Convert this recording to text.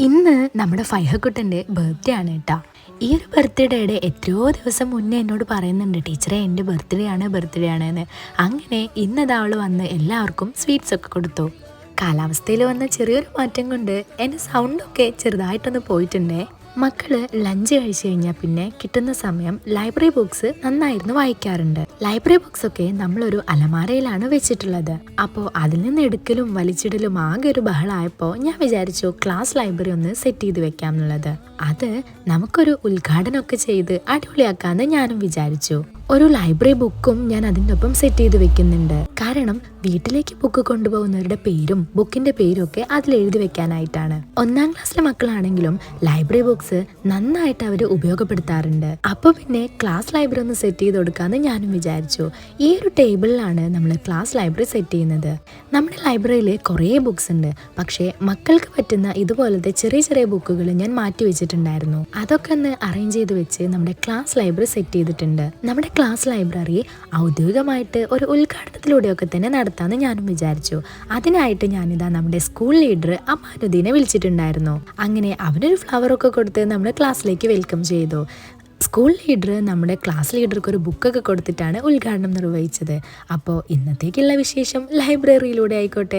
ഇന്ന് നമ്മുടെ ഫൈഹക്കുട്ടന്റെ ബർത്ത്ഡേ ആണ് കേട്ടോ. ഈ ഒരു ബർത്ത്ഡേയുടെ എത്രയോ ദിവസം മുന്നേ എന്നോട് പറയുന്നുണ്ട് ടീച്ചറെ എന്റെ ബർത്ത്ഡേ ആണ് ബർത്ത്ഡേ ആണ് എന്ന് അങ്ങനെ ഇന്നതാവൾ വന്ന് എല്ലാവർക്കും സ്വീറ്റ്സ് ഒക്കെ കൊടുത്തു. കാലാവസ്ഥയിൽ വന്ന ചെറിയൊരു മാറ്റം കൊണ്ട് എന്റെ സൗണ്ടൊക്കെ ചെറുതായിട്ടൊന്ന് പോയിട്ടുണ്ടേ. മക്കൾ ലഞ്ച് കഴിച്ചു കഴിഞ്ഞാൽ പിന്നെ കിട്ടുന്ന സമയം ലൈബ്രറി ബുക്സ് നന്നായിരുന്നു വായിക്കാറുണ്ട്. ലൈബ്രറി ബുക്സ് ഒക്കെ നമ്മളൊരു അലമാരയിലാണ് വെച്ചിട്ടുള്ളത്. അപ്പോൾ അതിൽ നിന്ന് എടുക്കലും വലിച്ചിടലും ആകെ ഒരു ബഹളമായപ്പോൾ ഞാൻ വിചാരിച്ചു ക്ലാസ് ലൈബ്രറി ഒന്ന് സെറ്റ് ചെയ്ത് വെക്കാം എന്നുള്ളത് അത് നമുക്കൊരു ഉദ്ഘാടനമൊക്കെ ചെയ്ത് അടിപൊളിയാക്കാന്ന് ഞാനും വിചാരിച്ചു. ഒരു ലൈബ്രറി ബുക്കും ഞാൻ അതിന്റെ ഒപ്പം സെറ്റ് ചെയ്ത് വെക്കുന്നുണ്ട്. കാരണം വീട്ടിലേക്ക് ബുക്ക് കൊണ്ടുപോകുന്നവരുടെ പേരും ബുക്കിന്റെ പേരും ഒക്കെ അതിൽ എഴുതി വെക്കാനായിട്ടാണ്. ഒന്നാം ക്ലാസ്സിലെ മക്കളാണെങ്കിലും ലൈബ്രറി ബുക്സ് നന്നായിട്ട് അവർ ഉപയോഗപ്പെടുത്താറുണ്ട്. അപ്പോൾ പിന്നെ ക്ലാസ് ലൈബ്രറി ഒന്ന് സെറ്റ് ചെയ്ത് കൊടുക്കാമെന്ന് ഞാനും വിചാരിച്ചു. ഈ ഒരു ടേബിളിലാണ് നമ്മൾ ക്ലാസ് ലൈബ്രറി സെറ്റ് ചെയ്യുന്നത്. നമ്മുടെ ലൈബ്രറിയിൽ കുറേ ബുക്സ് ഉണ്ട്. പക്ഷേ മക്കൾക്ക് പറ്റുന്ന ഇതുപോലത്തെ ചെറിയ ചെറിയ ബുക്കുകൾ ഞാൻ മാറ്റി വെച്ചിട്ടുണ്ടായിരുന്നു. അതൊക്കെ ഒന്ന് അറേഞ്ച് ചെയ്ത് വെച്ച് നമ്മുടെ ക്ലാസ് ലൈബ്രറി സെറ്റ് ചെയ്തിട്ടുണ്ട്. നമ്മുടെ ക്ലാസ് ലൈബ്രറി ഔദ്യോഗികമായിട്ട് ഒരു ഉദ്ഘാടനത്തിലൂടെയൊക്കെ തന്നെ നടത്താമെന്ന് ഞാനും വിചാരിച്ചു. അതിനായിട്ട് ഞാനിതാ നമ്മുടെ സ്കൂൾ ലീഡർ അമാനുദ്ദീനെ വിളിച്ചിട്ടുണ്ടായിരുന്നു. അങ്ങനെ അവനൊരു ഫ്ലവർ ഫ്ലവറൊക്കെ കൊടുത്ത് നമ്മുടെ ക്ലാസ്സിലേക്ക് വെൽക്കം ചെയ്തു. സ്കൂൾ ലീഡർ നമ്മുടെ ക്ലാസ് ലീഡർക്ക് ഒരു ബുക്കൊക്കെ കൊടുത്തിട്ടാണ് ഉദ്ഘാടനം നിർവഹിച്ചത്. അപ്പോൾ ഇന്നത്തേക്കുള്ള വിശേഷം ലൈബ്രറിയിലൂടെ ആയിക്കോട്ടെ.